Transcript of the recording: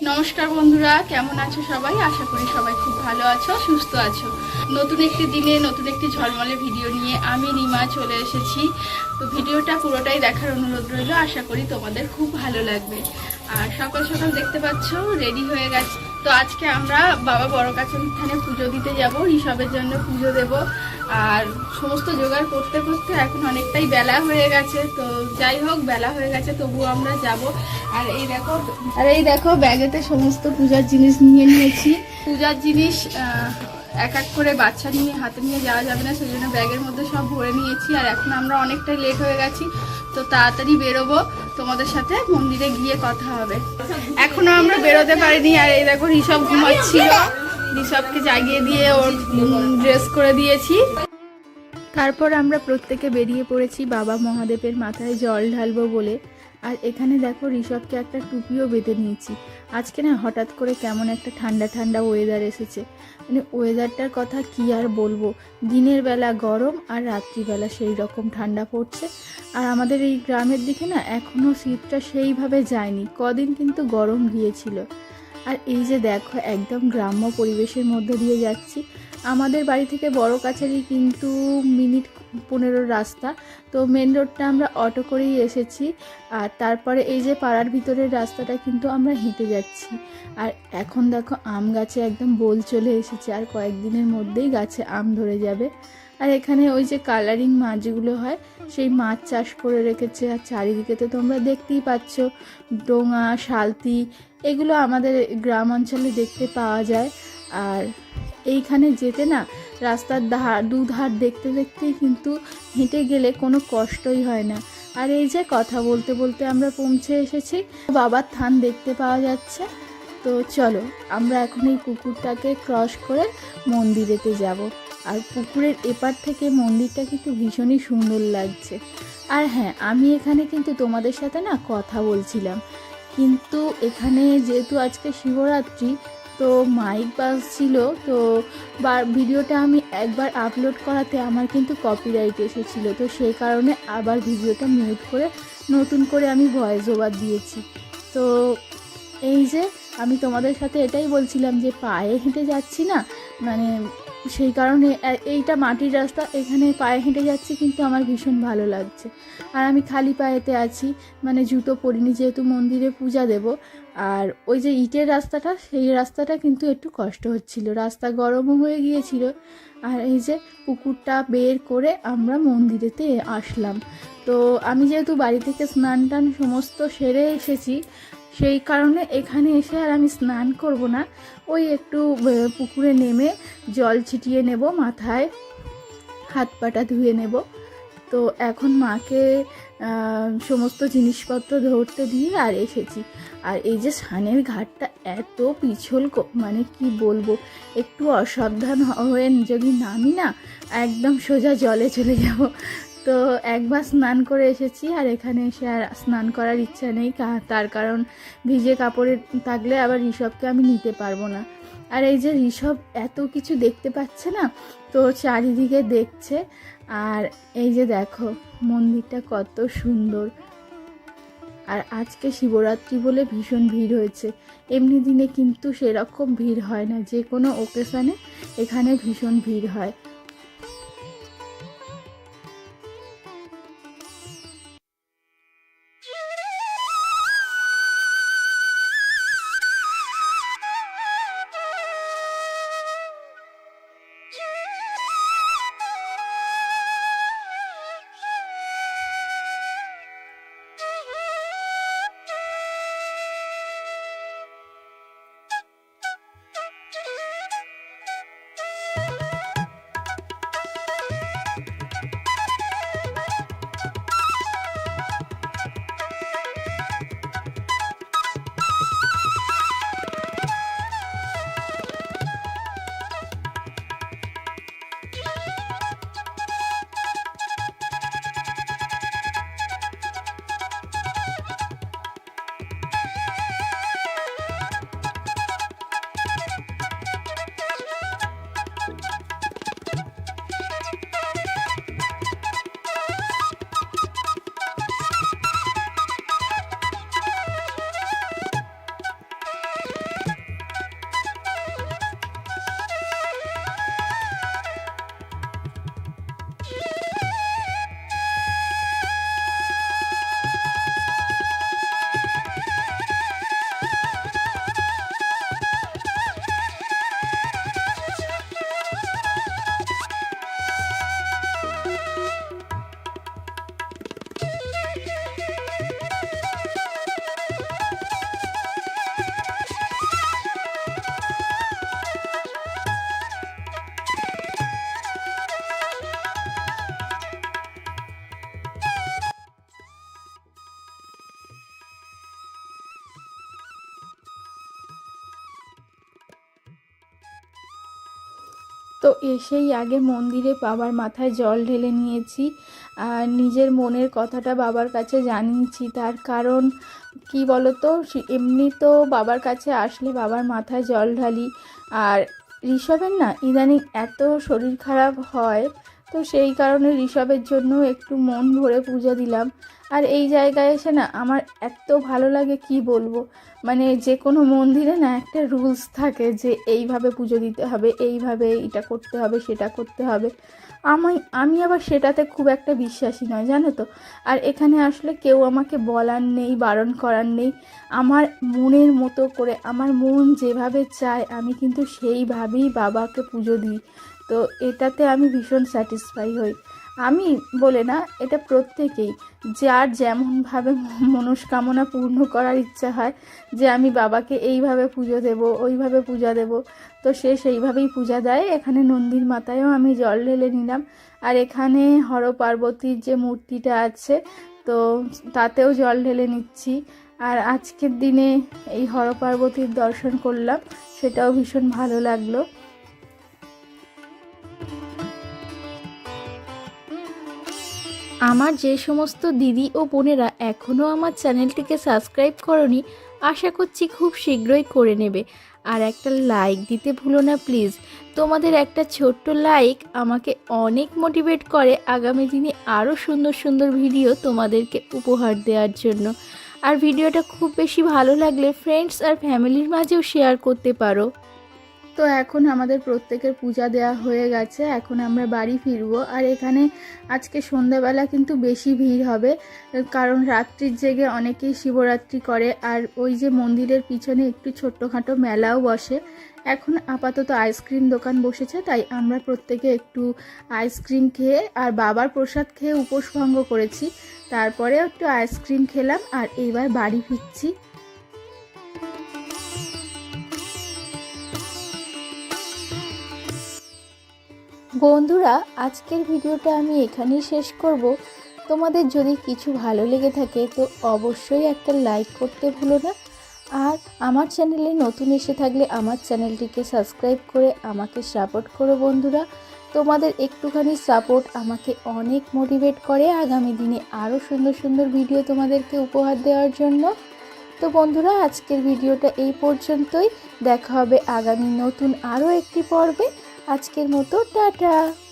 নমস্কার বন্ধুরা, কেমন আছো সবাই? আশা করি সবাই খুব ভালো আছো, সুস্থ আছো। নতুন একটি দিনে নতুন একটি ঝলমলে ভিডিও নিয়ে আমি রিমা চলে এসেছি। তো ভিডিওটা পুরোটাই দেখার অনুরোধ রইল, আশা করি তোমাদের খুব ভালো লাগবে। আর সকাল সকাল দেখতে পাচ্ছ রেডি হয়ে গেছে। তো আজকে আমরা বাবা বড় কাছে উত্থানে পুজো দিতে যাব, ঋষভের জন্য পুজো দেব। আর সমস্ত জোগাড় করতে করতে এখন অনেকটাই বেলা হয়ে গেছে, তো যাই হোক, বেলা হয়ে গেছে, তবুও আমরা যাব। আর এই দেখো, আর এই দেখো, ব্যাগেতে সমস্ত পূজার জিনিস নিয়ে নিয়েছি। পূজার জিনিস এক এক করে বাচ্চা নিয়ে, হাতে নিয়ে যাওয়া যাবে না সেই জন্য ব্যাগের মধ্যে সব ভরে নিয়েছি। আর এখন আমরা অনেকটাই লেট হয়ে গেছি, তো তাড়াতাড়ি বেরোবো। তোমাদের সাথে মন্দিরে গিয়ে কথা হবে। এখনও আমরা বেরোতে পারিনি, আর এই দেখো ঋষভ ঘুমাচ্ছিল। ঋষভকে জাগিয়ে দিয়ে ওর ড্রেস করে দিয়েছি। তারপর আমরা প্রত্যেকে বেরিয়ে পড়েছি বাবা মহাদেবের মাথায় জল ঢালবো বলে। আর এখানে দেখো ঋষভকে একটা টুপিও বেঁধে নিয়েছি। আজকে না হঠাৎ করে কেমন একটা ঠান্ডা ঠান্ডা ওয়েদার এসেছে। মানে ওয়েদারটার কথা কি আর বলব? দিনের বেলা গরম আর রাত্রিবেলা সেই রকম ঠান্ডা পড়ছে। আর আমাদের এই গ্রামের দিকে না এখনও শীতটা সেইভাবে যায়নি। কদিন কিন্তু গরম গিয়েছিল। আর এই যে দেখো একদম গ্রাম্য পরিবেশের মধ্যে দিয়ে যাচ্ছি। আমাদের বাড়ি থেকে বড় কাছারি কিন্তু মিনিট পনেরো রাস্তা। তো মেন রোডটা আমরা অটো করেই এসেছি। আর তারপরে এই যে পাড়ার ভিতরের রাস্তাটা কিন্তু আমরা হেঁটে যাচ্ছি। আর এখন দেখো আম গাছে একদম বোল চলে এসেছে। আর কয়েকদিনের মধ্যেই গাছে আম ধরে যাবে। আর এখানে ওই যে কালারিং মাছগুলো হয়, সেই মাছ চাষ করে রেখেছে। আর চারিদিকে তো তোমরা দেখতেই পাচ্ছ, ডোঙা, শালতি, এগুলো আমাদের গ্রাম অঞ্চলে দেখতে পাওয়া যায়। আর এইখানে যেতে না রাস্তার ধার, দুধার দেখতে দেখতেই কিন্তু হেঁটে গেলে কোনো কষ্টই হয় না। আর এই যে কথা বলতে বলতে আমরা পৌঁছে এসেছি, বাবার থান দেখতে পাওয়া যাচ্ছে। তো চলো, আমরা এখন এই পুকুরটাকে ক্রস করে মন্দিরেতে যাব। আর পুকুরের এপার থেকে মন্দিরটা কিন্তু ভীষণই সুন্দর লাগছে। আর হ্যাঁ আমি এখানে কিন্তু তোমাদের সাথে না কথা বলছিলাম। কিন্তু এখানে যেহেতু আজকে শিবরাত্রি তো মাইক বাজছিল, তো ভিডিওটা আমি একবার আপলোড করাতে আমার কিন্তু কপিরাইট এসেছিল। তো সেই কারণে আবার ভিডিওটা মিউট করে নতুন করে আমি ভয়েস ওভার দিয়েছি। তো এই যে, আমি তোমাদের সাথে এটাই বলছিলাম যে পায়ে হেঁটে যাচ্ছি না মানে সেই কারণে এইটা মাটির রাস্তা, এখানে পায়ে হেঁটে যাচ্ছি কিন্তু আমার ভীষণ ভালো লাগছে। আর আমি খালি পায়েতে আছি মানে জুতো পরিনি যেহেতু মন্দিরে পূজা দেব। আর ওই যে ইটের রাস্তাটা, সেই রাস্তাটা কিন্তু একটু কষ্ট হচ্ছিল। রাস্তা গরমও হয়ে গিয়েছিল। আর এই যে পুকুরটা বের করে আমরা মন্দিরেতে আসলাম। তো আমি যেহেতু বাড়ি থেকে স্নান টান সমস্ত সেরে এসেছি সেই কারণে এখানে এসে আর আমি স্নান করব না। ওই একটু পুকুরে নেমে জল ছিটিয়ে নেব, মাথায় হাত পাটা ধুয়ে নেব। তো এখন মাকে সমস্ত জিনিসপত্র ধরতে দিয়ে আর এসেছি। আর এই যে স্নানের ঘাটটা এত পিছল মানে কি বলব, একটু অসাবধান হয়ে যদি নামি না, একদম সোজা জলে চলে যাব। তো একবার স্নান করে এসেছি আর এখানে এসে আর স্নান করার ইচ্ছা নেই তার কারণ ভিজে কাপড়ে থাকলে আবার ঋষভকে আমি নিতে পারব না। আর এই যে ঋষভ এত কিছু দেখতে পাচ্ছে না, তো চারিদিকে দেখছে। আর এই যে দেখো, মন্দিরটা কত সুন্দর। আর আজকে শিবরাত্রি বলে ভীষণ ভিড় হয়েছে। এমনি দিনে কিন্তু সেরকম ভিড় হয় না, যে কোনো ওকেশনে এখানে ভীষণ ভিড় হয়। তো এসেই আগে মন্দিরে বাবার মাথায় জল ঢেলে নিয়েছি। আর নিজের মনের কথাটা বাবার কাছে জানিয়েছি। তার কারণ কি বলতো? এমনি তো বাবার কাছে আসলে বাবার মাথায় জল ঢালি। আর ঋষভের না ইদানিং এত শরীর খারাপ হয়। তো সেই কারণে ঋষভের জন্য একটু মন ভরে পুজো দিলাম। আর এই জায়গায় এসে না আমার এত ভালো লাগে কি বলব? মানে যে কোনো মন্দিরে না একটা রুলস থাকে যে এইভাবে পুজো দিতে হবে, এইভাবে এটা করতে হবে, সেটা করতে হবে। আমি আমি আবার সেটাতে খুব একটা বিশ্বাসী নয়, জানো তো? আর এখানে আসলে কেউ আমাকে বলার নেই, বারণ করার নেই। আমার মনের মতো করে, আমার মন যেভাবে চায়, আমি কিন্তু সেইভাবেই বাবাকে পুজো দিই। তো এটাতে আমি ভীষণ স্যাটিসফাই হই। আমি বলে না, এটা প্রত্যেকেই, যার যেমনভাবে মনস্কামনা পূর্ণ করার ইচ্ছা হয় যে আমি বাবাকে এইভাবে পুজো দেব, ওইভাবে পূজা দেব, তো সে সেইভাবেই পূজা দেয়। এখানে নন্দীর মাথায়ও আমি জল ঢেলে নিলাম। আর এখানে হর পার্বতীর যে মূর্তিটা আছে, তো তাতেও জল ঢেলে নিচ্ছি। আর আজকের দিনে এই হর পার্বতীর দর্শন করলাম, সেটাও ভীষণ ভালো লাগল। আমার যে সমস্ত দিদি ও বোনেরা এখনও আমার চ্যানেলটিকে সাবস্ক্রাইব করনি, আশা করছি খুব শীঘ্রই করে নেবে। আর একটা লাইক দিতে ভুলো না প্লিজ তোমাদের একটা ছোট্ট লাইক আমাকে অনেক মোটিভেট করে আগামী দিনে আরও সুন্দর সুন্দর ভিডিও তোমাদেরকে উপহার দেওয়ার জন্য। আর ভিডিওটা খুব বেশি ভালো লাগলে ফ্রেন্ডস আর ফ্যামিলির মাঝেও শেয়ার করতে পারো। তো এখন আমাদের প্রত্যেকের পূজা দেওয়া হয়ে গেছে, এখন আমরা বাড়ি ফিরবো। আর এখানে আজকে সন্ধ্যাবেলা কিন্তু বেশি ভিড় হবে, কারণ রাত্রির জেগে অনেকেই শিবরাত্রি করে, আর ওই যে মন্দিরের পিছনে একটু ছোট্টখাটো মেলাও বসে। এখন আপাতত আইসক্রিম দোকান বসেছে, তাই আমরা প্রত্যেকে একটু আইসক্রিম খেয়ে আর বাবার প্রসাদ খেয়ে উপোস ভঙ্গ করেছি। তারপরে একটু আইসক্রিম খেলাম, আর এইবার বাড়ি ফিরছি। বন্ধুরা, আজকের ভিডিওটা আমি এখানেই শেষ করব। তোমাদের যদি কিছু ভালো লেগে থাকে, তো অবশ্যই একটা লাইক করতে ভুলো না। আর আমার চ্যানেলে নতুন এসে থাকলে আমার চ্যানেলটিকে সাবস্ক্রাইব করে আমাকে সাপোর্ট করো বন্ধুরা। তোমাদের একটুখানি সাপোর্ট আমাকে অনেক মোটিভেট করে আগামী দিনে আরও সুন্দর সুন্দর ভিডিও তোমাদেরকে উপহার দেওয়ার জন্য। তো বন্ধুরা, আজকের ভিডিওটা এই পর্যন্তই। দেখা হবে আগামী নতুন আরও একটি পর্বে। আজকের মতো টাটা।